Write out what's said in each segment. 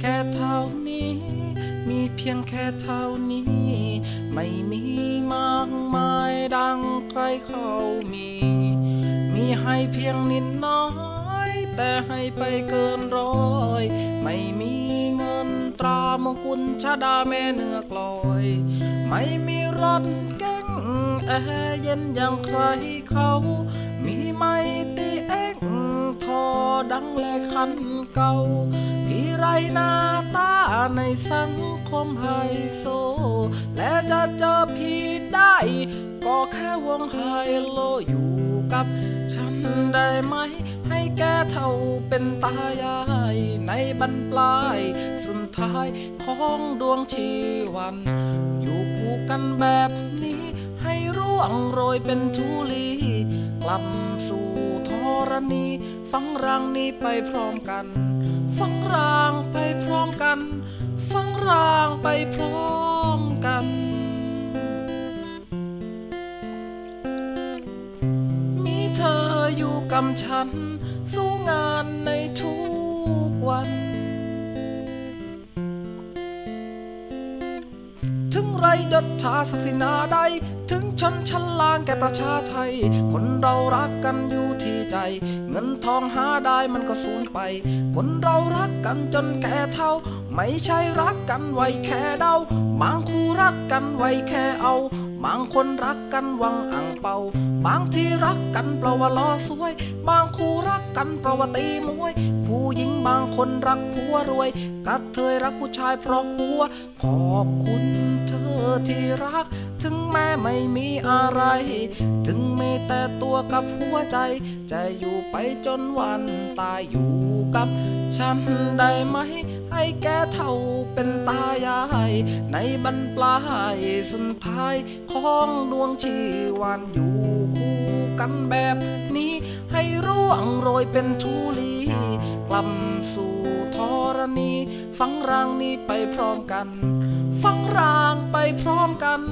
แค่เท่านี้ มีเพียงแค่เท่านี้ ไม่มีมากมายดังใครเขามี มีให้เพียงนิดน้อย แต่ให้ไปเกินร้อย ไม่มีเงินตรามงกุลชาดาแม่เนื้อกลอย ไม่มีรถเก๋งแอร์เย็นอย่างใครเขา มีไม่ตีเอ็ง ดังแลคันเก่า พี่ไรหน้าตาในสังคมไฮโซ และจะเจอพี่ได้ ก็แค่วงไฮโลอยู่กับฉันได้ไหม ให้แกเท่าเป็นตายาย ในบรรปลายสุดท้ายของดวงชีวัน อยู่คู่กันแบบนี้ ให้ร่วงโรยเป็นทุลี ลับสู่ธรณีฟังรางนี้ไปพร้อมกัน ฟังรางไปพร้อมกัน ฟังรางไปพร้อมกัน มีเธออยู่กับฉัน สู้งานในทุกวัน ถึงไรดดชาศักดินาใด ถึงชนชั้นล่างแก่ประชาไทย คนเรารักกันอยู่ที่ใจ เงินทองหาได้มันก็สูญไป คนเรารักกันจนแก่เท่า ไม่ใช่รักกันไว้แค่เดาบางคู่รักกันไว้แค่เอา บางคนรักกันวังอ่างเปา บางที่รักกันเพราะว่าล้อสวย บางคู่ กกันเพราะว่าตีมวย ผู้หญิงบางคนรักผัวรวยกัดเทยรักผู้ชายเพราะหัว ขอบคุณเธอที่รัก ถึงแม้ไม่มีอะไร ถึงมีแต่ตัวกับหัวใจ จะอยู่ไปจนวันตายอยู่กับฉันได้ไหม ให้แกเท่าเป็นตายาย ในบรรปลายสุดท้าย ของดวงชีวันอยู่คู่กันแบบนี้ ให้ร่วงโรยเป็นทุลีกลับสู่ธรณีฟังรางนี้ไปพร้อมกัน ฟังรางไปพร้อมกัน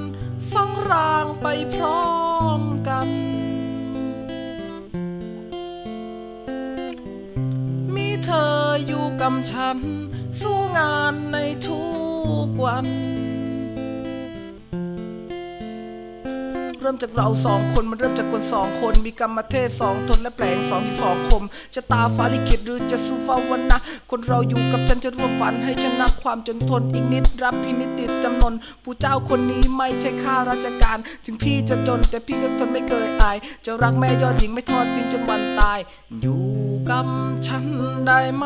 ฟังรางไปพร้อมกันมีเธออยู่กับฉัน สู้งานในทุกวัน ริ่มจากเราสองคนมันเริ่มจากคนสองคน มีกรรมเทพสองทนและแปลงสองที่สองคมชะตาฟ้าลิขิตหรือจะสู้ฟ้าวันนะคนเราอยู่กับฉันจะร่วมฝันให้ชนะความจนทนอีกนิดรับพินิติดจำนนผู้เจ้าคนนี้ไม่ใช่ข้าราชการ ถึงพี่จะจนแต่พี่ก็ทนไม่เคยอาย จะรักแม่ยอดหญิงไม่ทอดทิ้งจนวันตาย อยู่กับฉันได้ไหม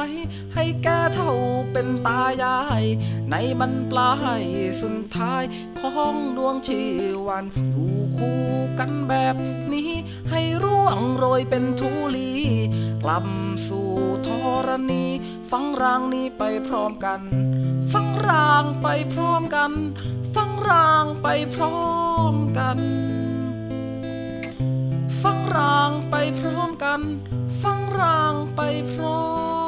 ให้แกเท่าเป็นตายาย ในบรรปลายสุดท้ายของดวงชีวันอยู่คู่กันแบบนี้ ให้ร่วงโรยเป็นทุลี กลับสู่ธรณี ฟังรางนี้ไปพร้อมกัน ฟังรางไปพร้อมกัน ฟังรางไปพร้อมกัน ฟังรางไปพร้อมกัน ฟังรางไปพร้อม